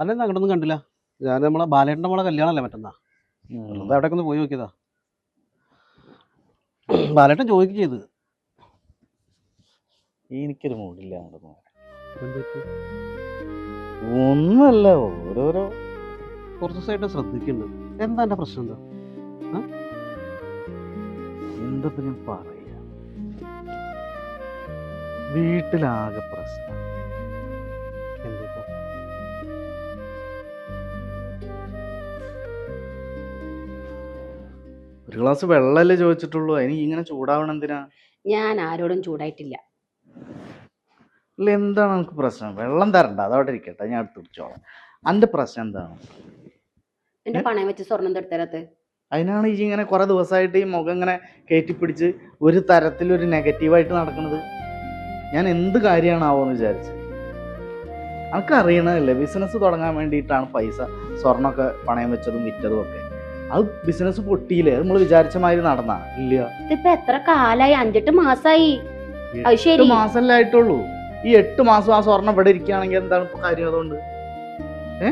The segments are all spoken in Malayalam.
അല്ലെന്ന് അങ്ങോട്ടൊന്നും കണ്ടില്ല. ഞാൻ നമ്മളെ ബാലേട്ടന്റെ മോളെ കല്യാണമല്ലേ മറ്റന്നാ? അത് അവിടേക്ക് ഒന്ന് പോയി നോക്കിയതാ. ബാലേട്ടൻ ചോദിക്കുക ചെയ്ത്. എനിക്കൊരു മൂടില്ല അങ്ങോട്ട് പോകാൻ. ഒന്നല്ല ഓരോരോ. കുറച്ച് ദിവസമായിട്ട് ശ്രദ്ധിക്കുന്നുണ്ട്. എന്താ എന്റെ പ്രശ്നം എന്താ? എന്താ ഞാൻ പറയാ? വീട്ടിലാകെ പ്രശ്നം. എന്താ ഒരു ഗ്ലാസ് വെള്ളമല്ലേ ചോദിച്ചിട്ടുള്ളൂ. അതിന് ഇങ്ങനെ ചൂടാവണം എന്തിനാ? ഞാൻ ആരോടും ചൂടായിട്ടില്ല. അല്ല എന്താണ് നമുക്ക് പ്രശ്നം? വെള്ളം തരണ്ട. അതവിടെ ഇരിക്കട്ടെ. ഞാൻ എടുത്ത് കുടിച്ചോളാം. അന്റെ പ്രശ്നം എന്താണ്? എന്റെ പണയം വെച്ച് സ്വർണം തെടുത്തരത്ത് അതിനാണ് ഈ ഇങ്ങനെ കുറെ ദിവസമായിട്ട് ഈ മുഖം ഇങ്ങനെ കയറ്റിപ്പിടിച്ച് ഒരു തരത്തിലൊരു നെഗറ്റീവായിട്ട് നടക്കുന്നത്. ഞാൻ എന്ത് കാര്യമാണാവോ എന്ന് വിചാരിച്ചത് അറിയണതല്ലേ ബിസിനസ് തുടങ്ങാൻ വേണ്ടിയിട്ടാണ് പൈസ സ്വർണമൊക്കെ പണയം വെച്ചതും വിറ്റതും ഒക്കെ. അത് ബിസിനസ് പൊട്ടിയില്ലേ? നമ്മൾ വിചാരിച്ച മാതിരി നടന്നാ. ഇല്ല. ഇതിപ്പോ എത്ര കാലായി? അഞ്ചെട്ട് മാസായി. അത് എട്ട് മാസമല്ലേ ആയിട്ടുള്ളൂ. ഈ എട്ട് മാസം ആ സ്വർണം ഇവിടെ ഇരിക്കുകയാണെങ്കിൽ എന്താണ് ഇപ്പൊ കാര്യം അതുകൊണ്ട്? ഏ?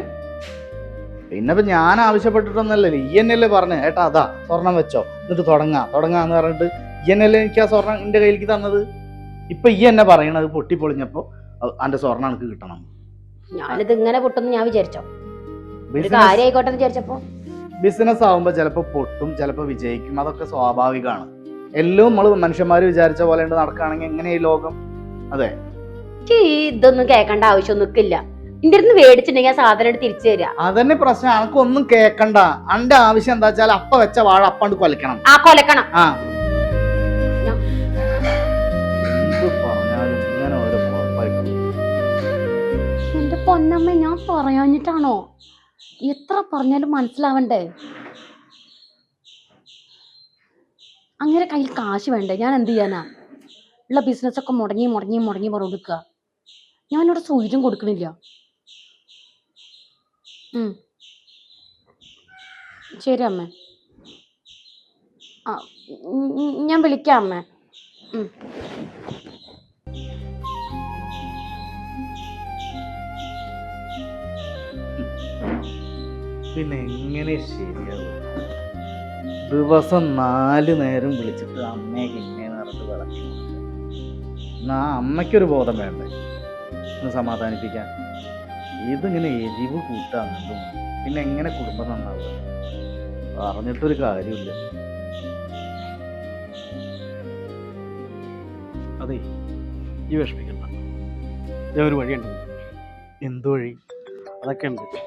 പിന്നെ ഇപ്പൊ ഞാൻ ആവശ്യപ്പെട്ടിട്ടൊന്നല്ല. ഈ എന്നല്ലേ പറഞ്ഞേ. ഏട്ടാ അതാ സ്വർണം വെച്ചോ. എന്നിട്ട് തുടങ്ങാ. തുടങ്ങാന്ന് പറഞ്ഞിട്ട് ഈ എന്നല്ലേ എനിക്ക് ആ സ്വർണം എന്റെ കയ്യിലേക്ക് തന്നത്? ഇപ്പൊ ഈ എന്നെ പറയണത് പൊട്ടി പൊളിഞ്ഞപ്പോ അന്റെ സ്വർണം എനിക്ക് കിട്ടണം. ഞാനിത് ഇങ്ങനെ പൊട്ടുന്നു ഞാൻ വിചാരിച്ചോ. ഒരു ബിസിനസ് കാര്യമായിക്കോട്ടെ എന്ന് വിചാരിച്ചപ്പോ. ബിസിനസ് ആവുമ്പോൾ ചിലപ്പോൾ പൊട്ടും ചിലപ്പോൾ വിജയിക്കും. അതൊക്കെ സ്വാഭാവികമാണ്. എല്ലാം നമ്മൾ മനുഷ്യന്മാർ വിചാരിച്ച പോലെ നടക്കുകയാണെങ്കിൽ എങ്ങനെ ഈ ലോകം? അതെ. ഇതൊന്നും കേൾക്കേണ്ട ആവശ്യമൊന്നും ഇല്ല എന്റെ അടുത്ത് മേടിച്ചിട്ടുണ്ടെങ്കിൽ ആ സാധനം തിരിച്ചു തരിക അതന്നെ പ്രശ്നം. അനക്കൊന്നും കേക്കണ്ട. അന്റെ ആവശ്യം എന്താ വെച്ചാൽ അപ്പ വെച്ച വാഴ അപ്പണ്ട് കൊലക്കണം. ആ കൊലക്കണം. ആ. എന്റെ പൊന്നമ്മ ഞാൻ പറയാഞ്ഞിട്ടാണോ? എത്ര പറഞ്ഞാലും മനസ്സിലാവണ്ടേ? അങ്ങനെ കയ്യിൽ കാശ് വേണ്ടേ? ഞാൻ എന്ത് ചെയ്യാനാ? ഉള്ള ബിസിനസ്സൊക്കെ മുടങ്ങി മുടങ്ങി മുടങ്ങി കൊടുക്കുക ഞാനിവിടെ സൂര്യം കൊടുക്കുന്നില്ല. ശരി അമ്മ. ആ ഞാൻ വിളിക്കാം അമ്മ. പിന്നെ എങ്ങനെ ശരിയാവും? ദിവസം നാല് നേരം വിളിച്ചിട്ട് അമ്മയെ ഇങ്ങനെ നടന്ന് വിളക്കി എന്നാ അമ്മയ്ക്കൊരു ബോധം വേണ്ടേ? ഒന്ന് സമാധാനിപ്പിക്കാൻ. ഇതിങ്ങനെ എരിവ് കൂട്ടാന്നിട്ടും പിന്നെ എങ്ങനെ കുടുംബം നന്നാവുക? പറഞ്ഞിട്ടൊരു കാര്യമില്ല. അതെ ഈ വിഷമിക്കണ്ട. ഒരു വഴിയുണ്ട്. എന്ത് വഴി? അതൊക്കെ ഉണ്ട്.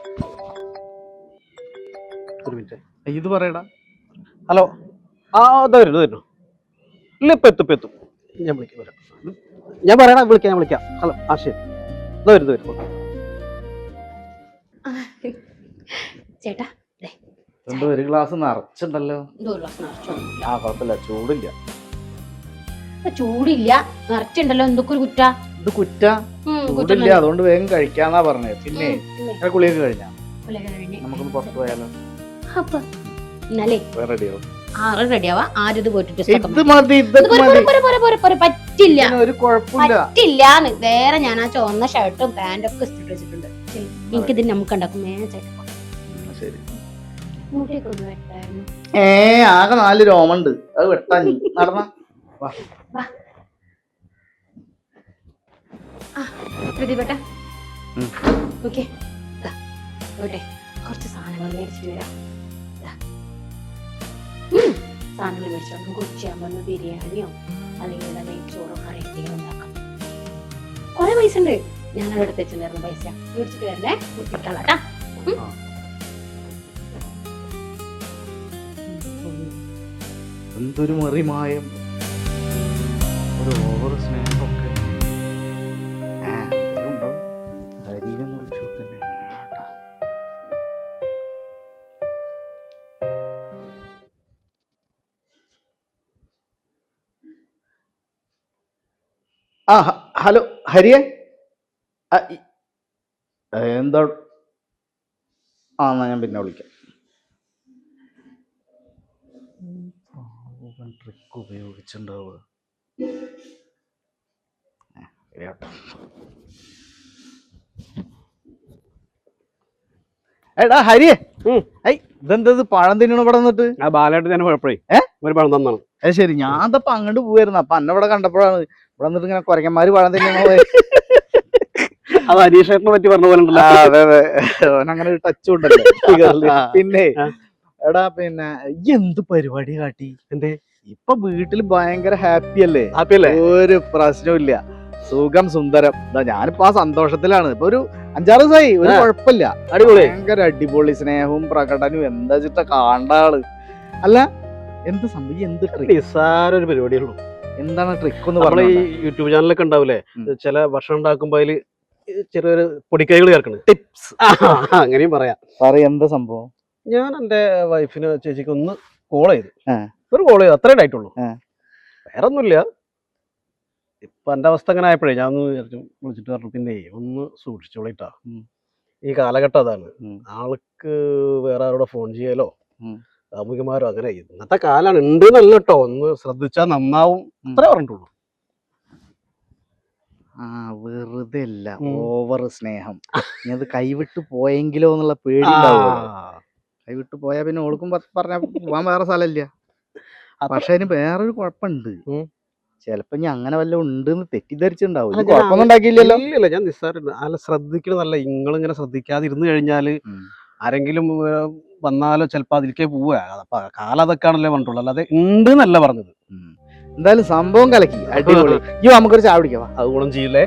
ഒരു മിനിറ്റ് ഇത് പറയടാ. ഹലോ ആ ഇതാ വരുന്നു ഇതാ ഇല്ല ഇപ്പം എത്തും ഇപ്പം എത്തും. ഞാൻ വിളിക്കാം വരാം. ഞാൻ പറയടാ വിളിക്കാം ഞാൻ വിളിക്കാം. ഹലോ ആ ശരി. ഇതാ വരുന്നു വരുന്നു ചേട്ടാ എന്തോ ഒരു ഗ്ലാസ് നിറച്ചുണ്ടല്ലോ. ആ കുഴപ്പമില്ല ചൂടില്ല. ചൂടില്ല നിറച്ചുണ്ടല്ലോ എന്തൊക്കെ ഒരു കുറ്റ? ഇത് കുറ്റ? ചൂടില്ല അതുകൊണ്ട് വേഗം കഴിക്കാന്നാ പറഞ്ഞത്. പിന്നെ കുളിയൊക്കെ കഴിഞ്ഞ്. നമുക്കൊന്ന് പുറത്തു പോയാലോ? അപ്പൊ എന്നാലേ ആറ് റെഡിയാവാ? ആരും ഇത് പോയിട്ട് പറ്റില്ല. പറ്റില്ലാന്ന്. വേറെ ഞാൻ ആ ചുവന്ന ഷർട്ടും പാന്റും ഒക്കെ ഇട്ടിട്ട് വെച്ചിട്ടുണ്ട്. എനിക്ക് ഇത് നമുക്ക് ഉണ്ടാക്കും. മേച്ചായിട്ട് ഏ ആകെ നാല് രോമുണ്ട്. അത് വെട്ടാൻ നടന്ന. പ്രതിപേട്ട. ഓക്കെ. ഓട്ടെ കുറച്ച് സാധനങ്ങൾ മേടിച്ചു. ഉം. സാധനങ്ങൾ മേടിച്ചു നമുക്ക് ഉച്ചയാകുമ്പോൾ ബിരിയാണിയോ അല്ലെങ്കിൽ നെയ്ച്ചോറോ കറി എന്തെങ്കിലും ഉണ്ടാക്കാം. കുറെ പൈസ ഉണ്ട്. ഞങ്ങളുടെ അടുത്ത് വെച്ചിട്ടുണ്ടായിരുന്നു പൈസ. മേടിച്ചിട്ട് വരണേ. കുട്ടിക്കളാട്ടാ എന്തൊരു മറിമായം. ഒരു ഓവർ സ്നേഹമൊക്കെ ആ ഹലോ ഹരിയെ? എന്താ? ആ എന്നാ ഞാൻ പിന്നെ വിളിക്കാം. ട്രിക്ക് ഉപയോഗിച്ചിട്ടുണ്ടാവുക. എടാ ഹരിയേ. ഐ ഇതെന്തത് പഴം തിന്നണം ഇവിടെ നിന്നിട്ട് ആ ബാലായിട്ട് ഞാൻ കുഴപ്പമേ ഏ? ഒരു പഴം തന്നാണ് അത് ശരി. ഞാൻ അതപ്പോ അങ്ങോട്ട് പോവായിരുന്നു. അപ്പൊ അന്നെ ഇവിടെ കണ്ടപ്പോഴാണ് ഇവിടെ വന്നിട്ട് ഇങ്ങനെ കുരങ്ങന്മാര് പഴം തന്നെ അത് അനീഷേട്ടനെ പറ്റി പറഞ്ഞ പോലെ അതെ അതെ. അങ്ങനെ ഒരു ടച്ച് ഉണ്ടല്ലോ. പിന്നെ എടാ പിന്നെ എന്ത് പരിപാടി കാട്ടി? എന്തേ? ഇപ്പൊ വീട്ടിൽ ഭയങ്കര ഹാപ്പി അല്ലേ? ഹാപ്പി അല്ലേ? ഒരു പ്രശ്നവും സുഖം സുന്ദരം. ഞാനിപ്പോ ആ സന്തോഷത്തിലാണ്. ഇപ്പൊ ഒരു അഞ്ചാറ് ദിവസമായി ഒരു കുഴപ്പമില്ല. അടിപൊളി. ഭയങ്കര അടിപൊളി സ്നേഹവും പ്രകടനവും എന്താ ചിട്ട കാണണ്ട ആൾ. അല്ല എന്ത് സംഭവം എന്ത് ട്രിക്ക് നിസ്സാര ഒരു പരിപാടിയുള്ളൂ എന്താണ് ട്രിക്ക് എന്ന് പറഞ്ഞാൽ ഈ യൂട്യൂബ് ചാനലൊക്കെ ഉണ്ടാവില്ലേ ചില ഭക്ഷണം ഉണ്ടാക്കുമ്പോ അതിൽ ചെറിയൊരു പൊടിക്കൈകൾ ചേർക്കണം. ടിപ്സ്. അങ്ങനെയും പറയാം. സാറേ എന്താ സംഭവം? ഞാൻ എന്റെ വൈഫിന് ചേച്ചിക്ക് ഒന്ന് കോൾ ചെയ്തു. ഒരു കോൾ ചെയ്തു. അത്രേ ആയിട്ടുള്ളൂ. വേറെ ഒന്നുമില്ല ഇപ്പൊ എന്റെ അവസ്ഥ അങ്ങനെ ആയപ്പോഴേ ഞാൻ ഒന്ന് വിചാരിച്ചു വിളിച്ചിട്ട് പറഞ്ഞു പിന്നെ ഒന്ന് സൂക്ഷിച്ചോളിട്ടാ. ഈ കാലഘട്ടം അതാണ്. ആൾക്ക് വേറെ ആരോടെ ഫോൺ ചെയ്യലോ. കാമുകിമാരോ അങ്ങനെ ഇന്നത്തെ കാലാണ് ഉണ്ട് എന്നല്ല കേട്ടോ ഒന്ന് ശ്രദ്ധിച്ചാൽ നന്നാവും. അത്രേ പറഞ്ഞിട്ടുള്ളൂ. ആ വെറുതെ അല്ല. ഓവർ സ്നേഹം. ഇനി അത് കൈവിട്ട് പോയെങ്കിലോ എന്നുള്ള പേടി. കൈവിട്ട് പോയാ പിന്നെ ഓൾക്കും പറഞ്ഞ പോവാൻ വേറെ സ്ഥലമില്ല. പക്ഷെ അതിന് വേറൊരു കുഴപ്പമുണ്ട്. ചിലപ്പോ ഞാൻ അങ്ങനെ തെറ്റിദ്ധരിച്ചിട്ടുണ്ടാവും. അല്ല, ഇത് ഞാൻ നിസ്സാരം. അല്ല ശ്രദ്ധിക്കണതല്ല. നിങ്ങളിങ്ങനെ ശ്രദ്ധിക്കാതിരുന്നു കഴിഞ്ഞാൽ ഉം. ആരെങ്കിലും വന്നാലോ ചിലപ്പോ അതിലേക്ക് പോവുക. അപ്പൊ കാലം അതൊക്കെയാണല്ലേ പറഞ്ഞിട്ടുള്ളൂ. അല്ലാതെ ഉണ്ട് എന്നല്ല പറഞ്ഞത് എന്തായാലും സംഭവം കലക്കി. അടിപൊളി. അയ്യോ നമുക്കൊരു ചായ പിടിക്കാം. അത് ഗുണം ചെയ്യില്ലേ